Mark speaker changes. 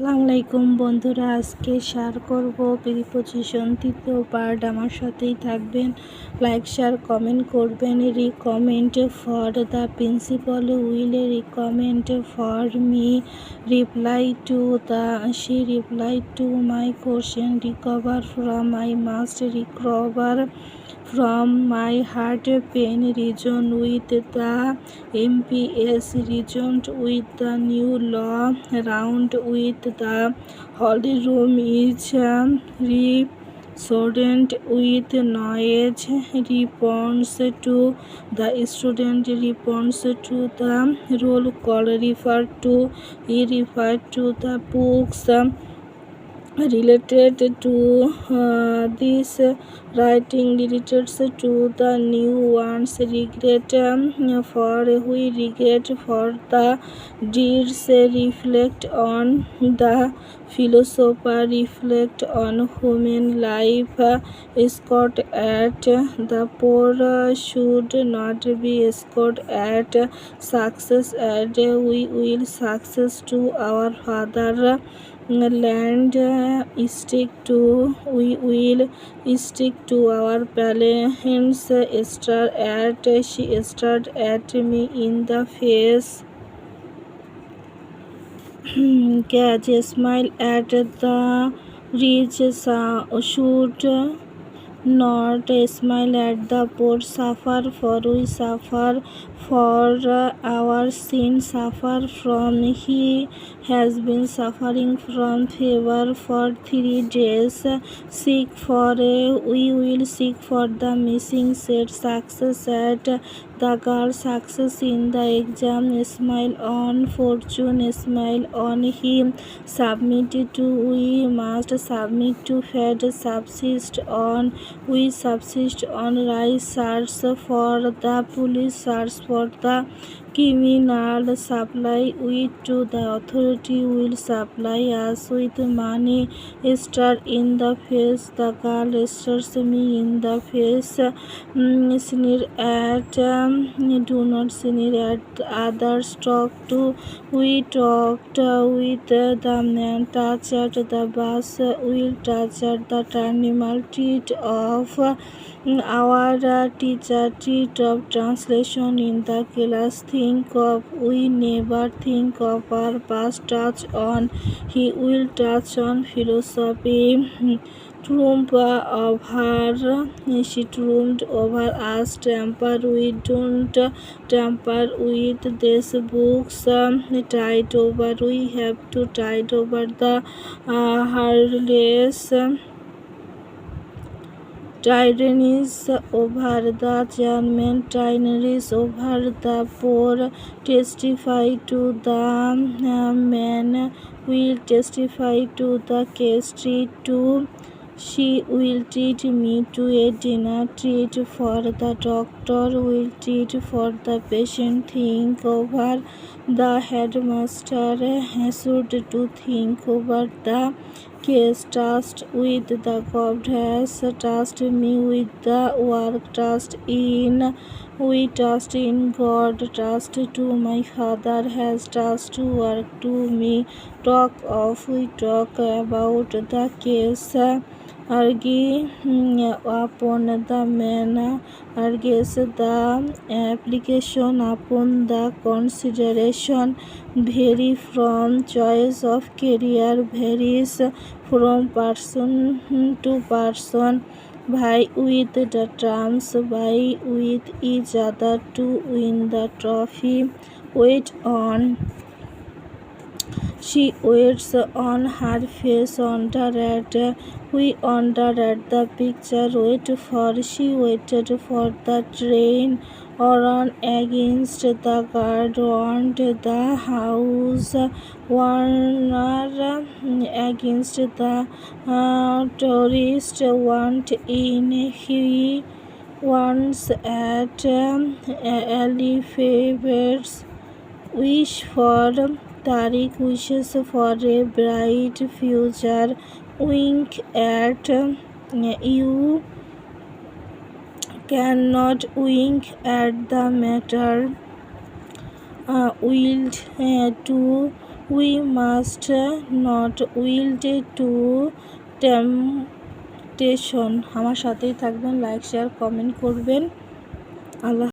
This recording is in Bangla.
Speaker 1: আসসালামু আলাইকুম বন্ধুরা আজকে শেয়ার করব প্রিপজিশন তৃতীয় পার্ট আমার সাথেই থাকবেন লাইক শেয়ার কমেন্ট করবেন recommend for the principal will recommend for me reply to the see reply to my question recover from my must recover from my heart pain region with the MPS region with the new law round with the holy room is um, resonant with noise response to the student response to the roll call refer to the books um, related to uh, this writing relates to the new ones regret um, for we regret for the deeds reflect on the philosopher reflect on human life uh, scored at the poor should not be scored at success and we will success to our father land stick to, we will stick to our parents. She stared at me in the face. Catch a smile at the reach shoot not smile at the poor suffer for we suffer for our sin suffer from he has been suffering from fever for three days seek for a we will seek for the missing said success at The girl succeeds in the exam, smile on fortune, smile on him, submitted to we must submit to fed, subsist on we subsist on rice, search for the police, search for the criminal supply wheat to the authority will supply us with money star in the face the girl stares me in the face um, sneer at um, do not sneer at others talk to we talked with the man touch at the bus will touch at the terminal treat of our teacher treat of translation in the class thing think of, we never think of our past, touch on, he will touch on philosophy. Trump of her, she troomed over us, tamper we don't tamper with these books, tide over, we have to tide over the uh, heartless. Tyrannies over the chairman, tyrannies over the poor, testify to the man, will testify to the case, she will treat me to a dinner, treat for the doctor, will treat for the patient, think over the headmaster, should to think over the case trust with the God has trust me with the work trust in we trust in God trust to my father has trust to work to me talk of we talk about the case argi upon the manner argues the application upon the consideration vary from choice of career varies from person to person vie with the terms vie with each other to win the trophy wait on She waits on her face under at we under at the picture wait for she waited for the train or on against the guard Want the house warner against the uh, tourist want in he wants at um, uh, favors wish for Tariq wishes for a bright future, wink at you cannot wink at the matter uh, willed uh, to we must not willed to temptation আমার সাথেই থাকবেন লাইক শেয়ার কমেন্ট করবেন আল্লাহ